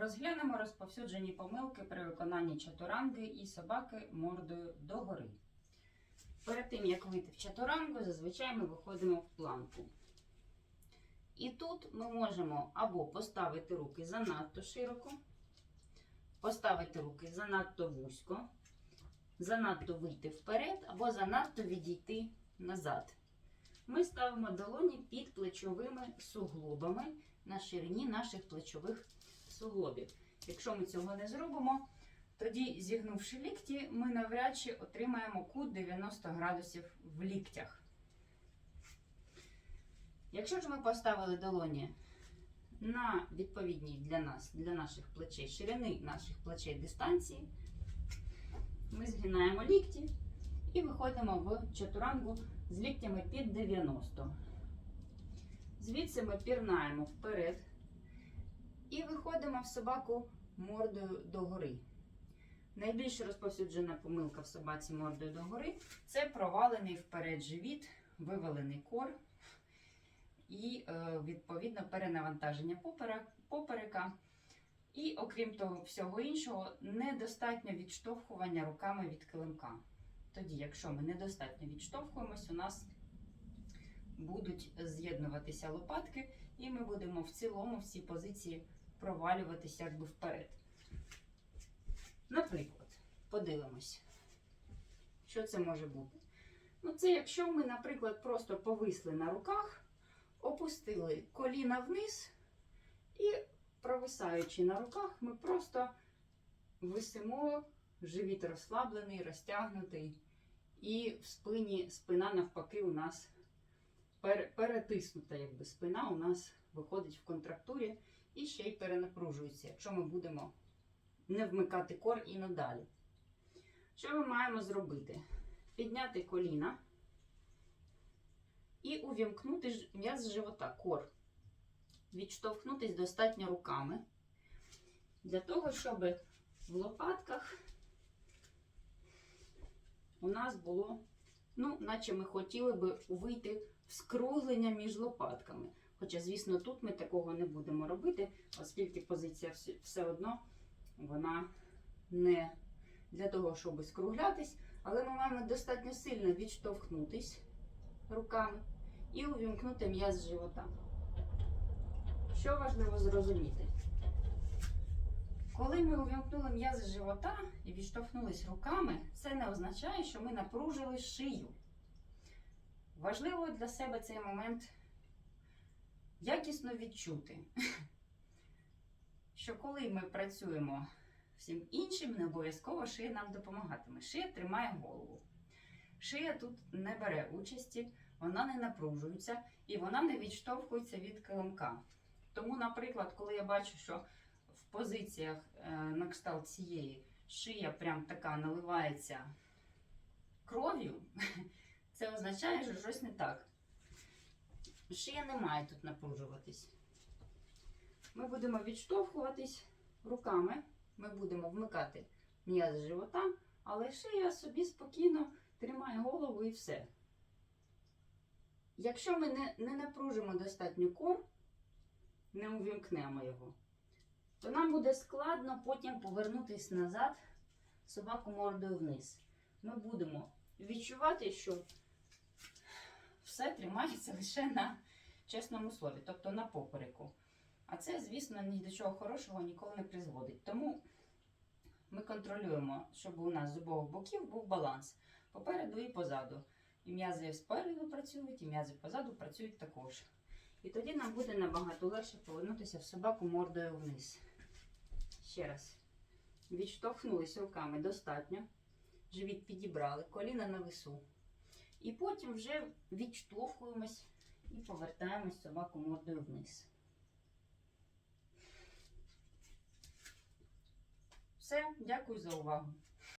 Розглянемо розповсюджені помилки при виконанні чатуранги і собаки мордою догори. Перед тим, як вийти в чатурангу, зазвичай ми виходимо в планку. І тут ми можемо або поставити руки занадто широко, поставити руки занадто вузько, занадто вийти вперед, або занадто відійти назад. Ми ставимо долоні під плечовими суглобами на ширині наших плечових суглобів. Якщо ми цього не зробимо, тоді, зігнувши лікті, ми навряд чи отримаємо кут 90 градусів в ліктях. Якщо ж ми поставили долоні на відповідній для нас, для наших плечей, ширини наших плечей дистанції, ми згинаємо лікті і виходимо в чатурангу з ліктями під 90. Звідси ми пірнаємо вперед виходимо в собаку мордою догори. Найбільш розповсюджена помилка в собаці мордою догори це провалений вперед живіт, вивалений кор і, е, відповідно, перенавантаження поперека. І, окрім того всього іншого, недостатньо відштовхування руками від килимка. Тоді, якщо ми недостатньо відштовхуємось, у нас будуть з'єднуватися лопатки, і ми будемо в цілому в цій позиції провалюватися якби вперед. Наприклад, подивимось, що це може бути. Ну, це якщо ми, наприклад, просто повисли на руках, опустили коліна вниз і, провисаючи на руках, ми просто висимо, живіт розслаблений, розтягнутий, і в спині спина навпаки у нас перетиснута, якби спина у нас виходить в контрактурі і ще й перенапружується, якщо ми будемо не вмикати кор і надалі. Що ми маємо зробити? Підняти коліна і увімкнути м'яз живота, кор. Відштовхнутись достатньо руками. Для того, щоб в лопатках у нас було, ну, наче ми хотіли би вийти в скруглення між лопатками. Хоча, звісно, тут ми такого не будемо робити, оскільки позиція все, одно вона не для того, щоб скруглятись, але ми маємо достатньо сильно відштовхнутись руками і увімкнути м'яз живота. Що важливо зрозуміти? Коли ми увімкнули м'яз живота і відштовхнулись руками, це не означає, що ми напружили шию. Важливо для себе цей момент якісно відчути, що коли ми працюємо всім іншим, не обов'язково шия нам допомагатиме. Шия тримає голову. Шия тут не бере участі, вона не напружується і вона не відштовхується від килимка. Тому, наприклад, коли я бачу, що в позиціях е, на кшталт цієї шия прям така наливається кров'ю, це означає, що щось не так. Шия не має тут напружуватись. Ми будемо відштовхуватись руками, ми будемо вмикати м'яз живота, але шия собі спокійно тримає голову і все. Якщо ми не, не напружимо достатньо кор, не увімкнемо його, то нам буде складно потім повернутися назад собаку мордою вниз. Ми будемо відчувати, що все тримається лише на чесному слові, тобто на попереку. А це, звісно, ні до чого хорошого ніколи не призводить. Тому ми контролюємо, щоб у нас з обох боків був баланс попереду і позаду. І м'язи спереду працюють, і м'язи позаду працюють також. І тоді нам буде набагато легше повернутися в собаку мордою вниз. Ще раз. Відштовхнулись руками достатньо. Живіт підібрали, коліна на весу. І потім вже відштовхуємось і повертаємось собаку мордою вниз. Все, дякую за увагу.